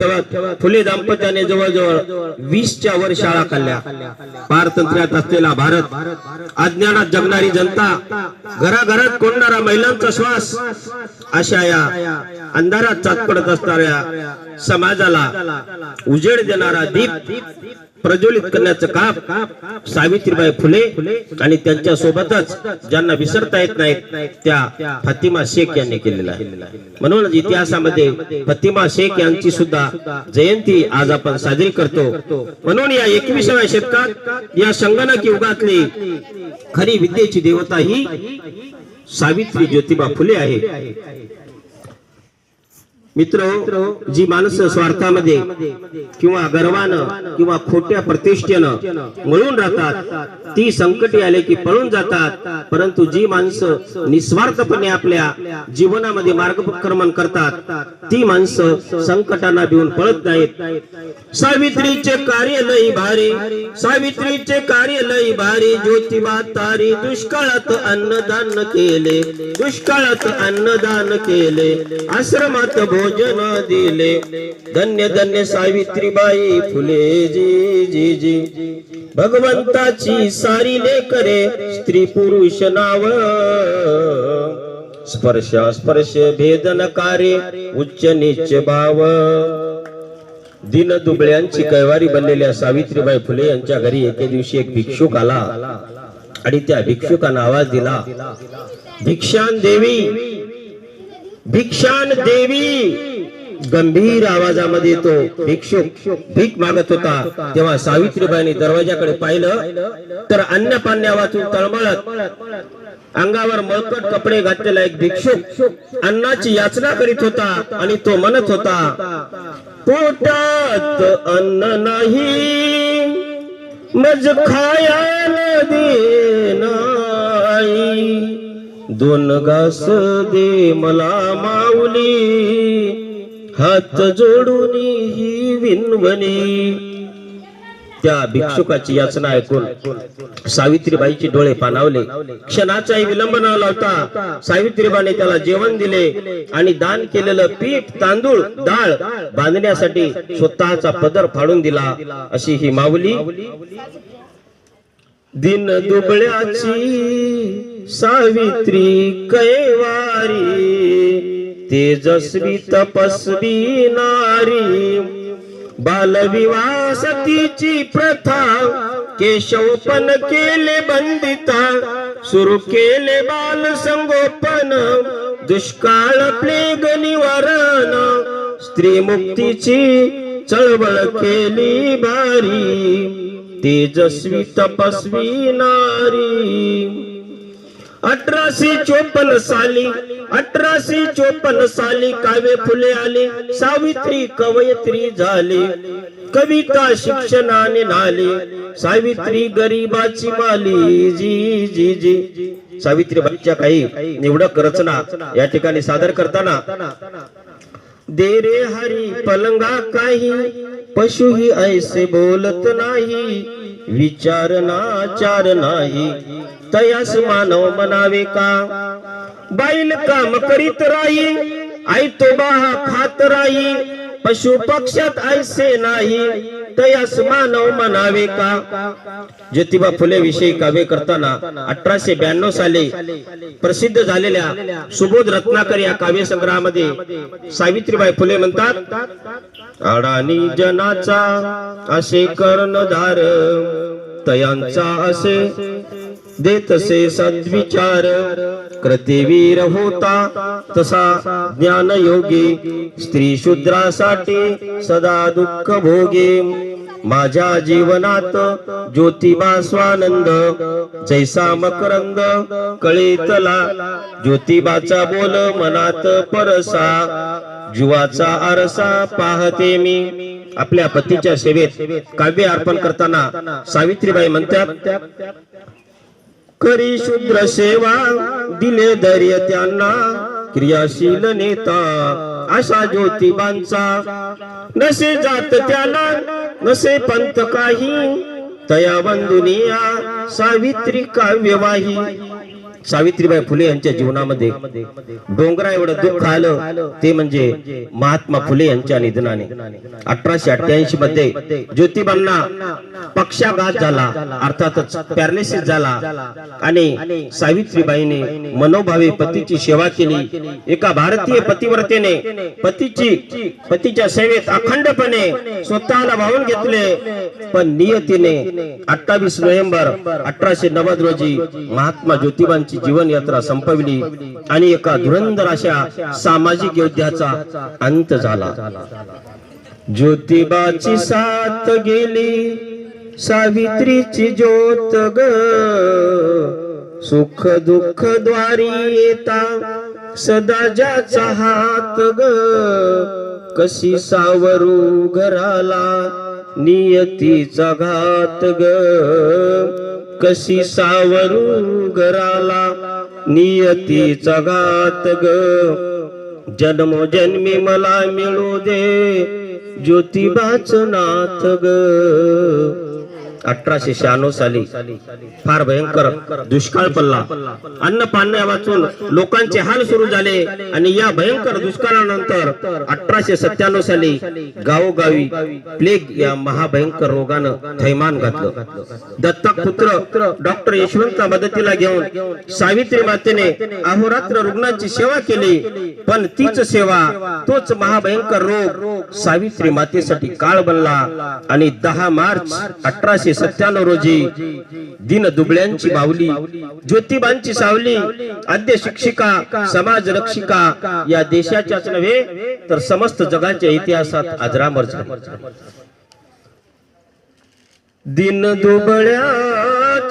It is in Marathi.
फुले दाम्पत्याने जवळजवळ वीसच्या वर शाळा काढल्या. पारतंत्र्यात असलेला भारत अज्ञानात जगणारी जनता घराघरात कोंडणारा महिलांचा श्वास अशा या अंधारात चाच पडत असणाऱ्या समाजाला उजेड देणारा दीप प्रज्वलित करण्याचं काम सावित्रीबाई फुले आणि त्यांच्या सोबतच ज्यांना विसरता येत नाहीत त्या फतिमा शेख यांनी केलेलं आहे. म्हणूनच इतिहासामध्ये फतिमा शेख यांची सुद्धा जयंती आज आपण साजरी करतो. म्हणून या एकविसाव्या शतकात या संगणक युगातली खरी विद्येची देवता ही सावित्री ज्योतिबा फुले आहे. मित्र जी माणसं स्वार्थामध्ये किंवा गर्वानं किंवा खोट्या प्रतिष्ठेनं मिळून राहतात ती संकटी आले की पळून जातात. परंतु जी माणसं निस्वार्थपणे आपल्या जीवनामध्ये मार्गक्रमण करतात ती माणसं संकटांना भिवून पळत नाहीत. सावित्रीचे कार्य लई भारी. सावित्रीचे कार्य लई भारी. ज्योतिबा तारी दुष्काळात अन्नदान केले. दुष्काळात अन्नदान केले. आश्रमात भोजन दिले. धन्य धन्य सावित्रीबाई फुले. जी जी जी. भगवंताची सारी लेकरे स्त्री पुरुष नाव. स्पर्श स्पर्श भेदन कार्य उच्च नीच भाव. दिन दुबळ्यांची कैवारी बनलेल्या सावित्रीबाई फुले यांच्या घरी एके दिवशी एक भिक्षुक आला आणि त्या भिक्षुकानं आवाज दिला भिक्षान देवी भिक्षान देवी. गंभीर आवाजामध्ये तो भिक्षुक भीक मागत होता. तेव्हा सावित्रीबाईंनी दरवाजाकडे पाहिलं तर अन्न पाण्या वाचून तळमळत अंगावर मळकट कपडे घातलेला एक भिक्षुक अन्नाची याचना करीत होता आणि तो म्हणत होता पोटात अन्न नाही मज खायाला दे नाही दोन घास दे मला माऊली हात जोडून ही विनवणी. त्या भिक्षुकाची याचना ऐकून सावित्रीबाईचे डोळे पाणावले. क्षणाचाही विलंब न लावता सावित्रीबाईने त्याला जेवण दिले आणि दान केलेलं पीठ तांदूळ डाळ बांधण्यासाठी स्वतःचा पदर फाडून दिला अशी ही माऊली. दिन दुबळ्याची सावित्री कैवारी तेजस्वी तपस्वी नारी बालविवाह सतीची प्रथा केशवपन केले बंदिता सुरू केले बाल संगोपन दुष्काळ प्लेग निवारण स्त्री मुक्तीची चळवळ केली भारी तेजस्वी तपस्वी नारी. अठराशे चोपन्न साली अठराशे चोपन्न साली काव्य फुले आले सावित्री कवयत्री झाले कविता शिक्षणाने नाले सावित्री गरीबाची माली जी जी जी. सावित्रीबाईच्या काही निवडक रचना या ठिकाणी सादर करताना दे रे हरी पलंगा काही पशु ही ऐसे बोलत नाही विचार नाचार नाही तयास मानव मनावे का? बैल काम करीत राही आई तो बाहा खात राही पशु पक्षात ऐसे नाही तयास मानव म्हणावे का? ज्योतिबा फुले विषयी काव्य करताना अठराशे ब्याण्णव साली प्रसिद्ध झालेल्या सुबोध रत्नाकर या काव्य संग्रहामध्ये सावित्रीबाई फुले म्हणतात अडाणी जनाचा असे कर्णधार तयांचा असे देतसे सद्विचार. कृतिवीर होता तसा ज्ञान योगी स्त्री शूद्रासाठी सदा दुःख भोगे. माझ्या जीवनात ज्योतिबा स्वानंद जैसा मकरंद कळीतला. ज्योतिबाचा बोल मनात परसा जीवाचा आरसा पाहते मी. आपल्या पतीच्या सेवेत काव्य अर्पण करताना सावित्रीबाई म्हणतात करी शूद्र सेवा दिले धैर्य त्यांना क्रियाशील नेता अशा ज्योतिबांचा. नसे जात त्याला नसे पंत काही तया बंधुनिया सावित्री काव्यवाही सावित्रीबाई फुले यांच्या जीवनामध्ये डोंगरा एवढं दुःख आलं ते म्हणजे महात्मा फुले यांच्या निधनाने. अठराशे अठ्ठ्याऐंशी मध्ये ज्योतिबांना पक्षाघात झाला अर्थातच पॅरालिसिस झाला. आणि सावित्रीबाईने मनोभावे पतीची सेवा केली. एका भारतीय पतिव्रतेने पतीची पतीच्या सेवेत अखंडपणे स्वतःला वाहून घेतले. पण नियतीने अठ्ठावीस नोव्हेंबर अठराशे नव्वद रोजी महात्मा ज्योतिबांची त्यांची जीवनयात्रा संपविली आणि एका धुरंदर अशा सामाजिक योद्ध्याचा अंत झाला. ज्योतिबाची साथ गेली सावित्रीची ज्योत ग. सुख दुःख द्वारी येता सदा ज्याचा हात ग. कशी सावरू घराला नियतीचा घात ग. कशी सावरू घराला नियतीचा घात ग. जन्मोजन्मी मला मिळू दे ज्योतिबाच नाथ ग. अठराशे शहाण्णव साली फार भयंकर दुष्काळ पडला. अन्न पाण्या वाचून लोकांचे हाल सुरू झाले आणि या भयंकर दुष्काळानंतर अठराशे सत्त्याण्णव साली गावोगावी प्लेग या महाभयंकर रोगानं थैमान घातलं. दत्तक पुत्र डॉक्टर यशवंत मदतीला घेऊन सावित्री मातेने अहोरात्र रुग्णांची सेवा केली पण तीच सेवा तोच महाभयंकर रोग सावित्री मातेसाठी काळ बनला आणि दहा मार्च अठराशे सत्त्याण्णव रोजी दिन दुबळ्यांची बावली ज्योतिबांची सावली आद्य शिक्षिका समाज रक्षिका या देशाच्याच नव्हे तर समस्त जगाच्या इतिहासात अजरामर झाली. दिन दुबळ्या